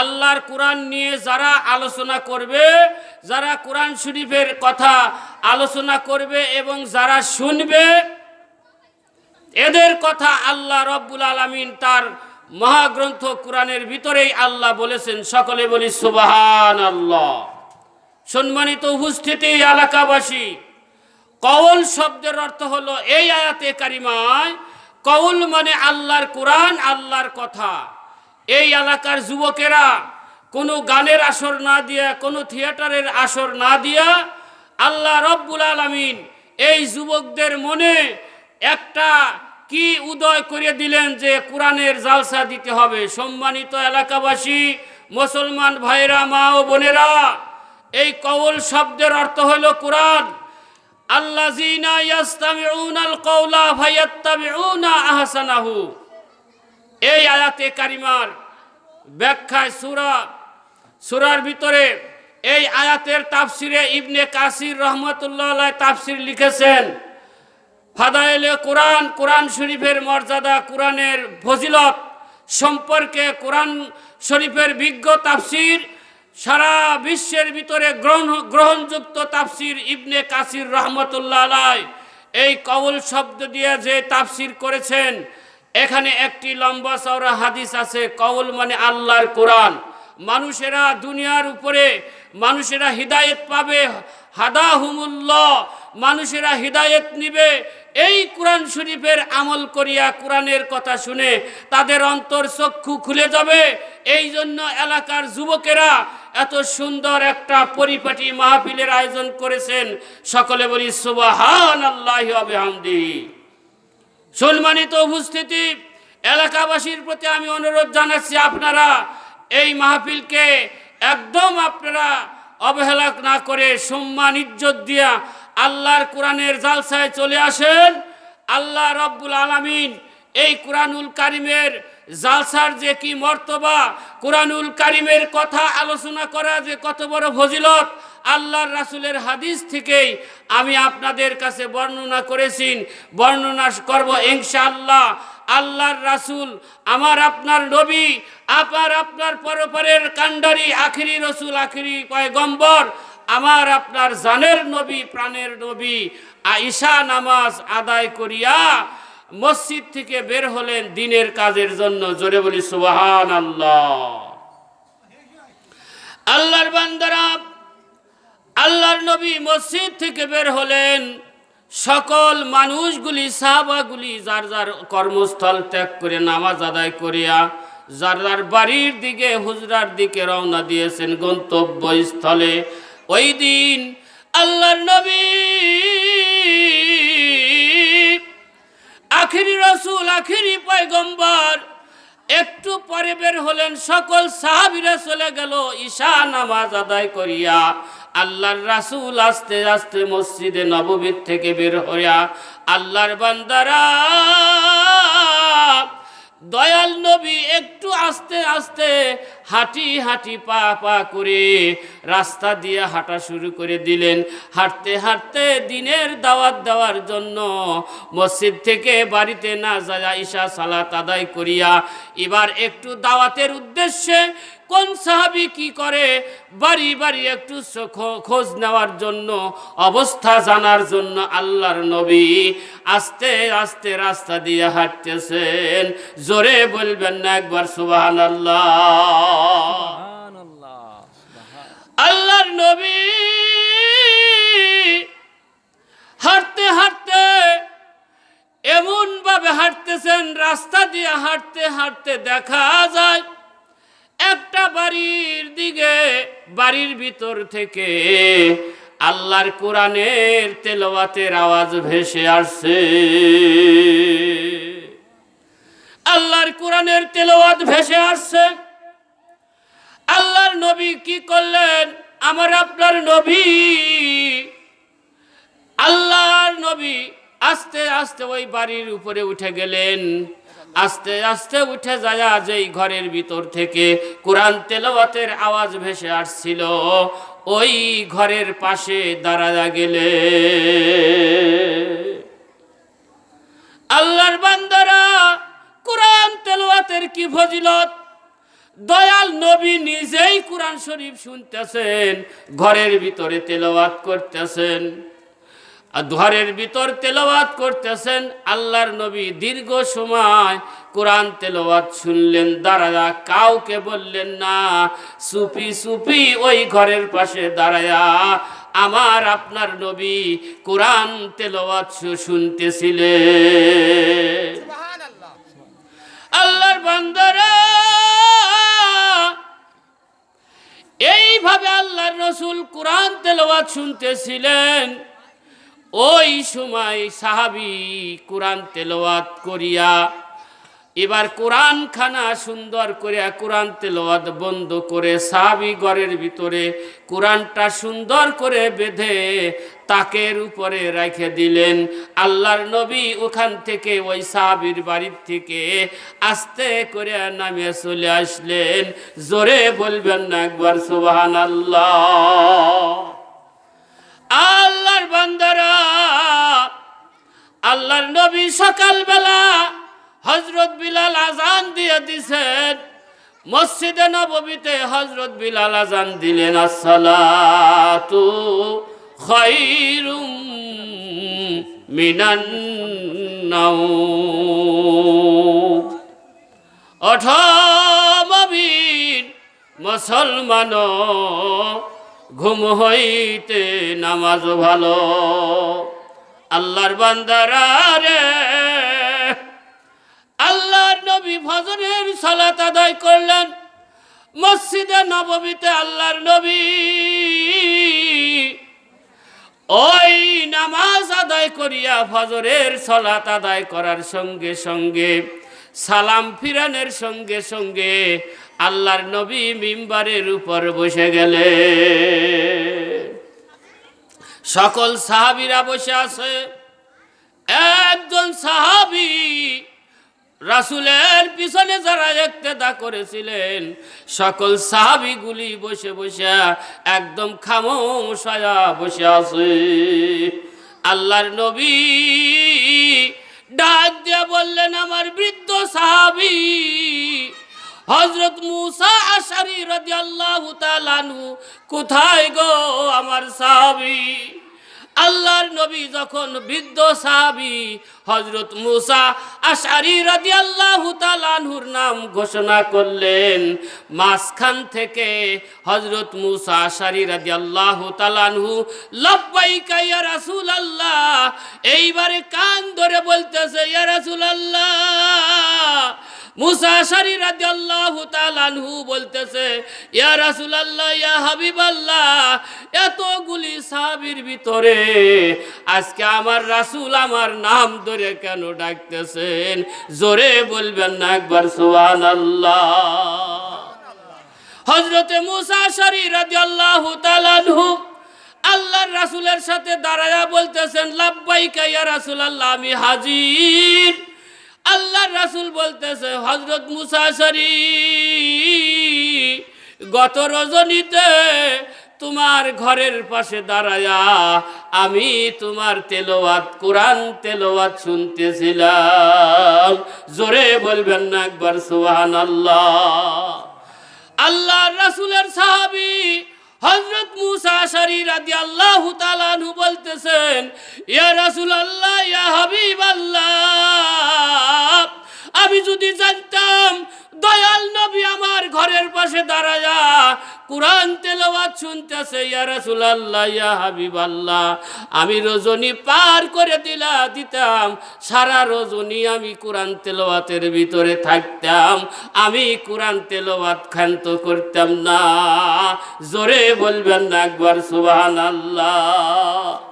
আল্লাহর কোরআন নিয়ে যারা আলোচনা করবে, যারা কোরআন শরীফের কথা আলোচনা করবে এবং যারা শুনবে, এদের কথা আল্লাহ রব্বুল আলমিন তার মহাগ্রন্থ কোরআনের ভিতরেই আল্লাহ বলেছেন। সকলে বলি সুবাহান আল্লাহ সম্মানিত উপস্থিতি এলাকাবাসী, কওল শব্দের অর্থ হলো এই আয়াতে কারিমায়, কওল মানে আল্লাহর কোরআন, আল্লাহর কথা। এই এলাকার যুবকেরা কোনো গানের আসর না দিয়া, কোনো থিয়েটারের আসর না দিয়া আল্লাহ রব্বুল আলমিন এই যুবকদের মনে একটা কি উদয় করে দিলেন যে কোরআনের জালসা দিতে হবে। সম্মানিত এলাকাবাসী, মুসলমান ভাইরা মা ও বোনেরা, এই কওল শব্দের অর্থ হলো কোরআন। কওলা ফায়াত্তাবিউনা আহসানাহু। এই আয়াতে কারিমার ব্যাখ্যায় সূরা, সুরার ভিতরে এই আয়াতের তাফসিরে ইবনে কাসির রহমতুল্লাহ তাফসির লিখেছেন, ফাদাইলে কোরআন কোরআন শরীফের মর্যাদা, কোরআনের ফজিলত সম্পর্কে কোরআন শরীফের বিজ্ঞ তাফসির, সারা বিশ্বের ভিতরে গ্রহণ গ্রহণযুক্ত তাফসির ইবনে কাসির রহমতুল্লাহ এই কবল শব্দ দিয়ে যে তাফসির করেছেন এখানে একটি লম্বা চওড়া হাদিস আছে, কওল মানে আল্লাহর কোরআন। মানুষেরা দুনিয়ার উপরে, মানুষেরা হিদায়েত পাবে, হাদাহুমুল্লাহ, মানুষেরা হিদায়েত নিবে। এই কোরআন শরীফের আমল করিয়া কোরআনের কথা শুনে তাদের অন্তর চক্ষু খুলে যাবে। এই জন্য এলাকার যুবকেরা এত সুন্দর একটা পরিপাটি মাহফিলের আয়োজন করেছেন। সকলে বলি সুবাহান আল্লাহ আবিহামদি সম্মানিত উপস্থিতি, এলাকাবাসীর প্রতি আমি অনুরোধ জানাচ্ছি আপনারা এই মাহফিলকে একদম আপনারা অবহেলা না করে সম্মান, ইজ্জত দিয়া আল্লাহর কোরআনের জালসায় চলে আসেন। আল্লাহ রব্বুল আলামিন এই কোরআনুল কারিমের জালসার যে কি মর্তবা, কোরআনুল কারিমের কথা আলোচনা করা যে কত বড় ফজিলত আল্লাহর রাসূলের হাদিস থেকেই আমি আপনাদের কাছে বর্ণনা করেছি, বর্ণনা করব ইনশাআল্লাহ। আল্লাহর রাসূল আমার আপনার নবী আপনার আপনার পরপরের কাণ্ডারি, আখিরি রসুল, আখিরি পয়গম্বর, আমার আপনার জানের নবী, প্রাণের নবী। আইসা নামাজ আদায় করিয়া মসজিদ থেকে বের হলেন দিনের কাজের জন্য। জোরে বলি সুবাহান আল্লাহ আল্লাহর বান্দারা আল্লাহর নবী মসজিদ থেকে বের হলেন। সকল মানুষগুলি, সাহাবাগুলি যার যার কর্মস্থল ত্যাগ করে, নামাজ আদায় করিয়া যার যার বাড়ির দিকে, হুজরার দিকে রওনা দিয়েছেন গন্তব্যস্থলে। ওই দিন আল্লাহর নবী আখিরি রসুল, আখিরি পয়গম্বর একটু পরে বের হলেন, সকল সাহাবিরা চলে গেল, ঈশা নামাজ আদায় করিয়া আল্লাহর রাসুল আস্তে আস্তে মসজিদে নববীর থেকে বের হইয়া, আল্লাহর বান্দারা দয়াল নবী একটু আস্তে আস্তে হাঁটি হাঁটি পা পা করে রাস্তা দিয়ে হাঁটা শুরু করে দিলেন। হাঁটতে হাঁটতে দিনের দাওয়াত দেওয়ার জন্য মসজিদ থেকে বাড়িতে না যায় ঈশা সালাত আদায় করিয়া এবার একটু দাওয়াতের উদ্দেশ্যে কোন সাহাবি কি করে? বাড়ি বাড়ি একটু খোঁজ নেওয়ার জন্য অবস্থা জানার জন্য আল্লাহর নবী আস্তে আস্তে রাস্তা দিয়ে হাঁটতেছেন। জোরে বলবেন না একবার সুবাহ আল্লাহ আল্লাহর নবী হাঁটতে হাঁটতে এমন ভাবে হাঁটতেছেন রাস্তা দিয়ে হাঁটতে হাঁটতে দেখা যায় একটা বাড়ির দিকে, বাড়ির ভিতর থেকে আল্লাহর কোরআনের তেলাওয়াতের আওয়াজ ভেসে আসছে। আল্লাহর কোরআনের তেলাওয়াত ভেসে আসছে। আল্লাহর নবী কি করলেন? আমার আপনার নবী। আল্লাহর নবী আস্তে আস্তে ওই বাড়ির উপরে উঠে গেলেন। আস্তে আস্তে উঠে যায় যেই ঘরের ভিতর থেকে। কোরআন তেলাওয়াতের আওয়াজ ভেসে আসছিল। ওই ঘরের পাশে দাঁড়ায়া গেলে। আল্লাহর বান্দারা, কোরআন তেলাওয়াতের কি ফজিলত? দয়াল নবী নিজেই কোরআন শরীফ শুনতেছেন, ঘরের ভিতরে তেলাওয়াত করতেছেন। আর ঘরের ভিতর তেলাওয়াত করতেছেন আল্লাহর নবী দীর্ঘ সময় কোরআন তেলাওয়াত শুনলেন দাঁড়ায়া কাউকে বললেন না সুপি সুপি ওই ঘরের পাশে দাঁড়ায়া আমার আপনার নবী কোরআন তেলাওয়াত শুনতেছিলেন। আল্লাহর বান্দারা এইভাবে আল্লাহর রসুল কোরআন তেলাওয়াত শুনতেছিলেন। ওই সময় সাহাবি কোরআন তেলাওয়াত করিয়া, এবার কোরআন খানা সুন্দর করে কোরআন তেলাওয়াত বন্ধ করে সাহাবি ঘরের ভিতরে কোরআনটা সুন্দর করে বেঁধে তাকের উপরে রেখে দিলেন। আল্লাহর নবী ওখান থেকে ওই সাহাবির বাড়ির থেকে আস্তে করে নামে চলে আসলেন। জোরে বলবেন না একবার সুবাহান আল্লাহ আল্লাহর বান্দারা, আল্লাহর নবী সকালবেলা হজরত বিলাল আজান দিয়ে দিছেন, মসজিদে নববীতে হজরত বিলাল আজান দিলেন, আসসালাতু খায়রুম মিনান অঠমবিন মুসলমান ঘুম হইতে নামাজ ভালো। আল্লাহর বান্দারা রে, আল্লাহর নবী ফজরের সালাত আদায় করলেন। মসজিদে নববীতে আল্লাহর নবী। ওই নামাজ আদায় করিয়া ফজরের সলাত আদায় করার সঙ্গে সঙ্গে সালাম ফিরানের সঙ্গে সঙ্গে আল্লাহর নবী মিম্বারের উপর বসে গেলে। সকল সাহাবীরা বসে আছে। একজন সাহাবী রাসুলের পিছনে যারা একতেদা করেছিলেন, সকল সাহাবিগুলি বসে বসে একদম খামোশ হয়া বসে আছে। আল্লাহর নবী ডাক দিয়ে বললেন, আমার বৃদ্ধ সাহাবি হজরত মুসা আশারি রাদিয়াল্লাহু তাআলা আনহু, কোথায় গো আমার সাহাবি? আল্লাহর নবী যখন বৃদ্ধ সাহাবি হজরত মুসা আশারি তাআলা আনহুর নাম ঘোষণা করলেন, মাঝখান থেকে হজরত মুসা আশারি রাদিয়াল্লাহু তাআলা আনহু, লব্বাইকা রাসুল আল্লাহ এইবারে কান ধরে বলতেছে, ইয়া রাসূলুল্লাহ মুসা আশারি রাদিয়াল্লাহু তাআলা আনহু বলতেছে, ইয়া রাসূলুল্লাহ, ইয়া হাবিবাল্লাহ, এতগুলি সাহাবীর ভিতরে আজকে আমার রাসূল আমার নাম ধরে কেন ডাকতেছেন? জোরে বলবেন না একবার, সুবহানাল্লাহ। হযরতে মুসা আশারি রাদিয়াল্লাহু তাআলা আনহু আল্লাহর রাসুলের সাথে দাঁড়ায়া বলতেছেন, লাব্বাইকা ইয়া রাসূলুল্লাহ, আমি হাজির। আল্লাহর রাসূল বলতেছে হজরত মুসা আশারি গত রজনীতে তোমার ঘরের পাশে দাঁড়ায়া আমি তোমার তেলোয়াত কোরআন তেলোয়াত শুনতেছিলাম। জোরে বলবেন না একবার সুবহান আল্লাহ আল্লাহ রাসূলের সাহাবি হজরত মুসা রাদিয়াল্লাহু তাআলা আনহু বলতেছেন, ইয়া রাসূলুল্লাহ, ইয়া হাবিবাল্লাহ। আমি যদি জানতাম, দয়াল নবী আমার ঘরের পাশে দাঁড়ায়া কোরআন তেলাওয়াত শুনতেছে, ইয়া রাসূলুল্লাহ, ইয়া হাবিবাল্লাহ, আমি রজনী পার করে দিলা দিতাম, সারা রজনী আমি কোরআন তেলাওয়াতের ভিতরে থাকতাম, আমি কোরআন তেলাওয়াত ক্ষান্ত করতাম না। জোরে বলবেন না একবার, সুবহানাল্লাহ।